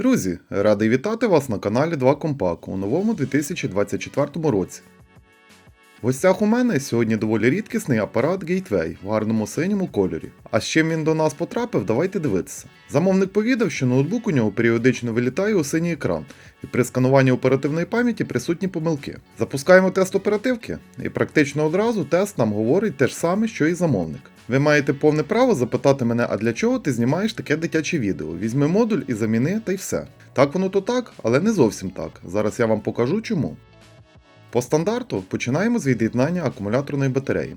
Друзі, радий вітати вас на каналі 2 Компак у новому 2024 році. В гостях у мене сьогодні доволі рідкісний апарат Gateway в гарному синьому кольорі. А з чим він до нас потрапив, давайте дивитися. Замовник повідав, що ноутбук у нього періодично вилітає у синій екран, і при скануванні оперативної пам'яті присутні помилки. Запускаємо тест оперативки, і практично одразу тест нам говорить те ж саме, що і замовник. Ви маєте повне право запитати мене, а для чого ти знімаєш таке дитяче відео? Візьми модуль і заміни, та й все. Так воно то так, але не зовсім так. Зараз я вам покажу чому. По стандарту починаємо з від'єднання акумуляторної батареї.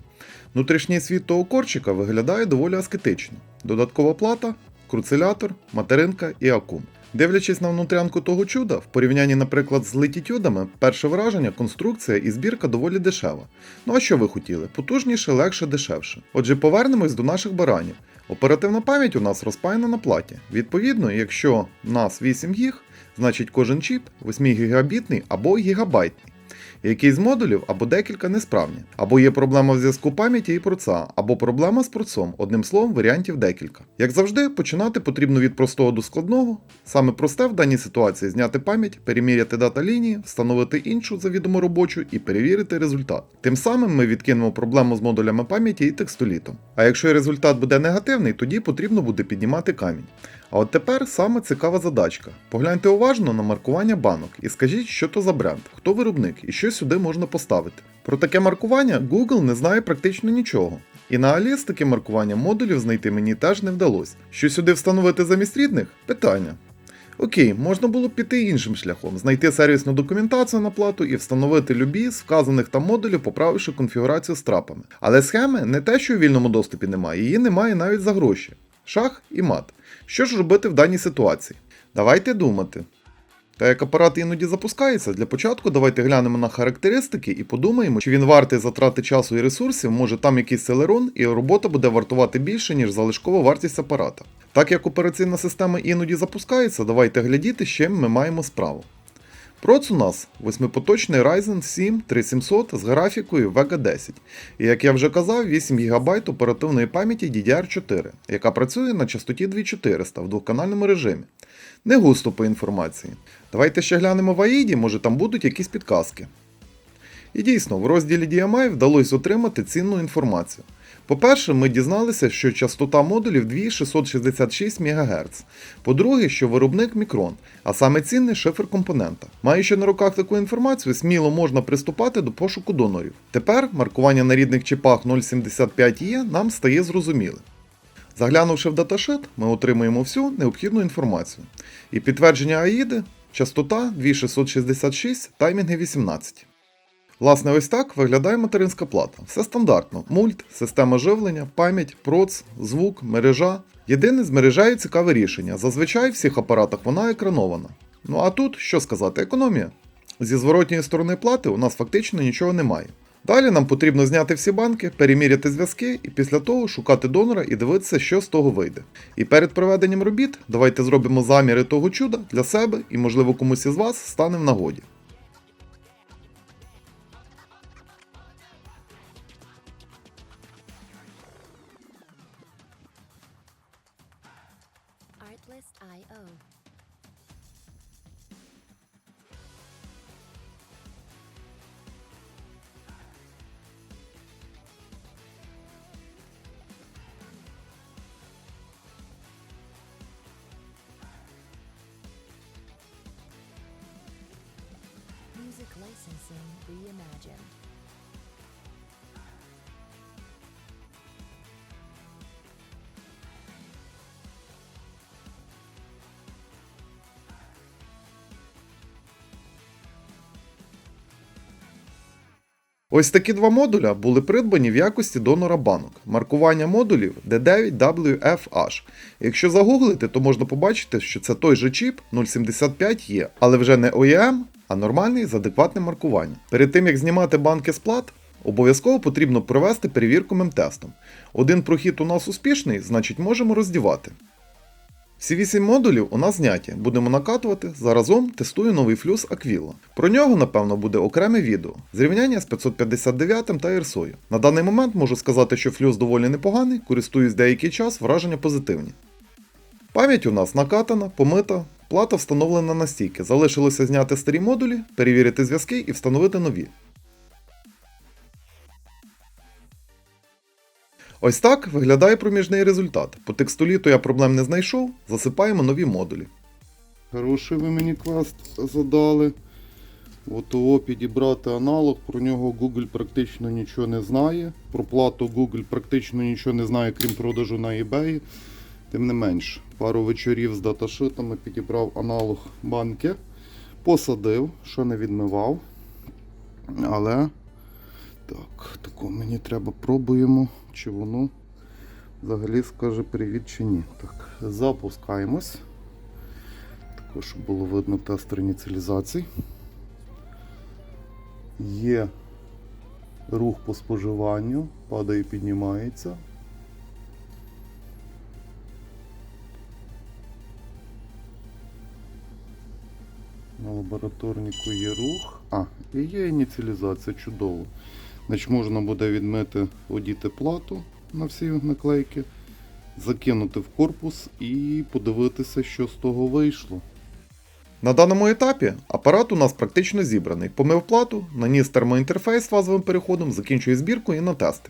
Внутрішній світ того корчика виглядає доволі аскетично. Додаткова плата, круцилятор, материнка і акум. Дивлячись на внутрянку того чуда, в порівнянні, наприклад, з летітюдами, перше враження, конструкція і збірка доволі дешева. Ну а що ви хотіли? Потужніше, легше, дешевше. Отже, повернемось до наших баранів. Оперативна пам'ять у нас розпаяна на платі. Відповідно, якщо нас 8 гіг, значить кожен чіп 8 гігабітний або гігабайтний. Якийсь з модулів або декілька несправні, або є проблема в зв'язку пам'яті і проца, або проблема з процом, одним словом, варіантів декілька. Як завжди, починати потрібно від простого до складного. Саме просте в даній ситуації зняти пам'ять, переміряти дата лінії, встановити іншу завідомо робочу і перевірити результат. Тим самим ми відкинемо проблему з модулями пам'яті і текстолітом. А якщо результат буде негативний, тоді потрібно буде піднімати камінь. А от тепер саме цікава задачка. Погляньте уважно на маркування банок і скажіть, що то за бренд, хто виробник і що сюди можна поставити. Про таке маркування Google не знає практично нічого. І на Алі з таким маркуванням модулів знайти мені теж не вдалося. Що сюди встановити замість рідних? Питання. Окей, можна було піти іншим шляхом, знайти сервісну документацію на плату і встановити любі з вказаних там модулів, поправивши конфігурацію з трапами. Але схеми не те, що у вільному доступі немає, її немає навіть за гроші. Шах і мат. Що ж робити в даній ситуації? Давайте думати. Та як апарат іноді запускається, для початку давайте глянемо на характеристики і подумаємо, чи він вартий затрати часу і ресурсів, може там якийсь селерон, і робота буде вартувати більше, ніж залишкова вартість апарата. Так як операційна система іноді запускається, давайте глядіти, з чим ми маємо справу. Проц у нас восьмипоточний Ryzen 7 3700 з графікою Vega 10. І як я вже казав, 8 ГБ оперативної пам'яті DDR4, яка працює на частоті 2400 в двоканальному режимі. Не густо по інформації. Давайте ще глянемо в AID, може там будуть якісь підказки. І дійсно, в розділі DMI вдалося отримати цінну інформацію. По-перше, ми дізналися, що частота модулів 2666 МГц. По-друге, що виробник мікрон, а саме цінний шифр компонента. Маючи на руках таку інформацію, сміло можна приступати до пошуку донорів. Тепер маркування на рідних чіпах 075E нам стає зрозумілим. Заглянувши в даташит, ми отримуємо всю необхідну інформацію. І підтвердження AIDи частота 2666, таймінги 18. Власне, ось так виглядає материнська плата. Все стандартно: мульт, система живлення, пам'ять, проц, звук, мережа. Єдине з мережею цікаве рішення. Зазвичай в всіх апаратах вона екранована. Ну а тут, що сказати, економія. Зі зворотньої сторони плати у нас фактично нічого немає. Далі нам потрібно зняти всі банки, переміряти зв'язки і після того шукати донора і дивитися, що з того вийде. І перед проведенням робіт давайте зробимо заміри того чуда для себе і, можливо, комусь із вас стане в нагоді. Artlist.io. Music licensing reimagined. Ось такі два модуля були придбані в якості донора банок. Маркування модулів D9WFH. Якщо загуглити, то можна побачити, що це той же чіп 075 є, але вже не OEM, а нормальний з адекватним маркуванням. Перед тим як знімати банки з плат, обов'язково потрібно провести перевірку мемтестом. Один прохід у нас успішний, значить можемо роздівати. Всі 8 модулів у нас зняті, будемо накатувати, заразом тестую новий флюс Aquila. Про нього, напевно, буде окреме відео. Зрівняння з 559 та ірсою. На даний момент можу сказати, що флюс доволі непоганий, користуюсь деякий час, враження позитивні. Пам'ять у нас накатана, помита, плата встановлена настільки. Залишилося зняти старі модулі, перевірити зв'язки і встановити нові. Ось так виглядає проміжний результат. По текстоліту я проблем не знайшов, засипаємо нові модулі. Хороший ви мені квест задали. От того підібрати аналог, про нього Google практично нічого не знає. Про плату Google практично нічого не знає, крім продажу на eBay. Тим не менш, пару вечорів з даташитами підібрав аналог банки, посадив, що не відмивав. Але так, тако мені треба пробуємо, чи воно взагалі скаже привіт чи ні. Так, запускаємось. Також щоб було видно тестер ініціалізації. Є рух по споживанню, падає, піднімається. На лабораторнику є рух. А, і є ініціалізація, чудово. Значить, можна буде відмити, одіти плату на всі наклейки, закинути в корпус і подивитися, що з того вийшло. На даному етапі апарат у нас практично зібраний. Помив плату, наніс термоінтерфейс фазовим переходом, закінчує збірку і на тести.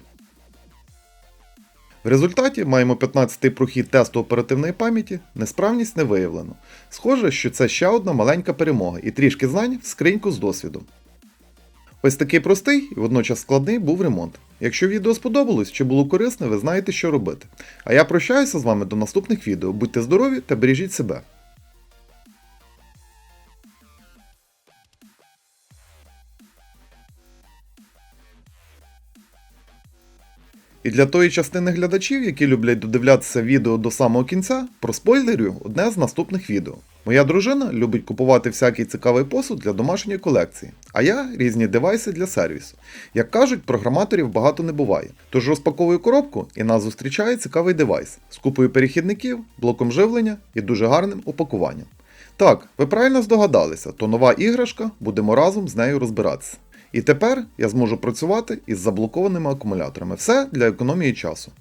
В результаті маємо 15-й прохід тесту оперативної пам'яті, несправність не виявлено. Схоже, що це ще одна маленька перемога і трішки знань в скриньку з досвідом. Ось такий простий і водночас складний був ремонт. Якщо відео сподобалось чи було корисне, ви знаєте, що робити. А я прощаюся з вами до наступних відео. Будьте здорові та бережіть себе. І для тої частини глядачів, які люблять додивлятися відео до самого кінця, проспойлерю одне з наступних відео. Моя дружина любить купувати всякий цікавий посуд для домашньої колекції, а я різні девайси для сервісу. Як кажуть, програматорів багато не буває. Тож розпаковую коробку і нас зустрічає цікавий девайс з купою перехідників, блоком живлення і дуже гарним упакуванням. Так, ви правильно здогадалися, то нова іграшка, будемо разом з нею розбиратися. І тепер я зможу працювати із заблокованими акумуляторами. Все для економії часу.